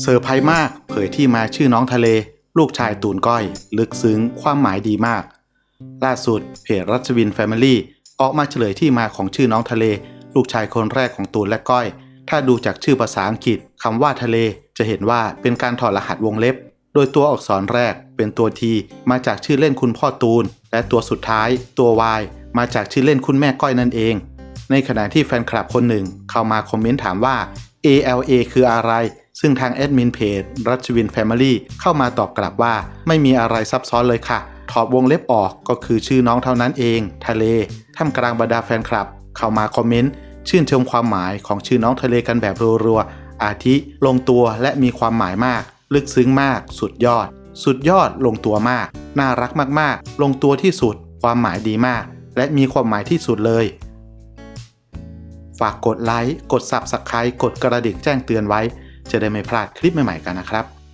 เซอร์ไพรส์มากเผยที่มาชื่อน้องทะเล ลูกชายตูนก้อย ลึกซึ้งความหมายดีมาก ล่าสุดเพจรัชวินแฟมิลี่ออกมาเฉลยที่มาของชื่อน้องทะเล ลูกชายคนแรกของตูนและก้อย ถ้าดูจากชื่อภาษาอังกฤษคำว่าทะเล จะเห็นว่าเป็นการถอดรหัสวงเล็บ โดยตัวอักษรแรกเป็นตัว T มาจากชื่อเล่นคุณพ่อตูน และตัวสุดท้าย ตัว Y มาจากชื่อเล่นคุณแม่ก้อยนั่นเอง ในขณะที่แฟนคลับคนหนึ่งเข้ามาคอมเมนต์ถามว่า ALA คืออะไร ซึ่งทางแอดมินเพจรัชวินแฟมิลี่เข้ามาตอบกลับว่าไม่มีอะไรซับซ้อนเลยค่ะ ถอดวงเล็บออกก็คือชื่อน้องเท่านั้นเอง ทะเลท่ามกลางบรรดาแฟนคลับ เข้ามาคอมเมนต์ชื่นชมความหมายของชื่อน้องทะเลกันแบบรัวๆอาทิลงตัวและมีความหมายมาก ลึกซึ้งมาก สุดยอด สุดยอดลงตัวมาก น่ารักมากๆ ลงตัวที่สุด ความหมายดีมาก และมีความหมายที่สุดเลยฝากกดไลค์ กด Subscribe กดกระดิ่งแจ้งเตือนไว้ จะได้ไม่พลาดคลิปใหม่ๆกันนะครับ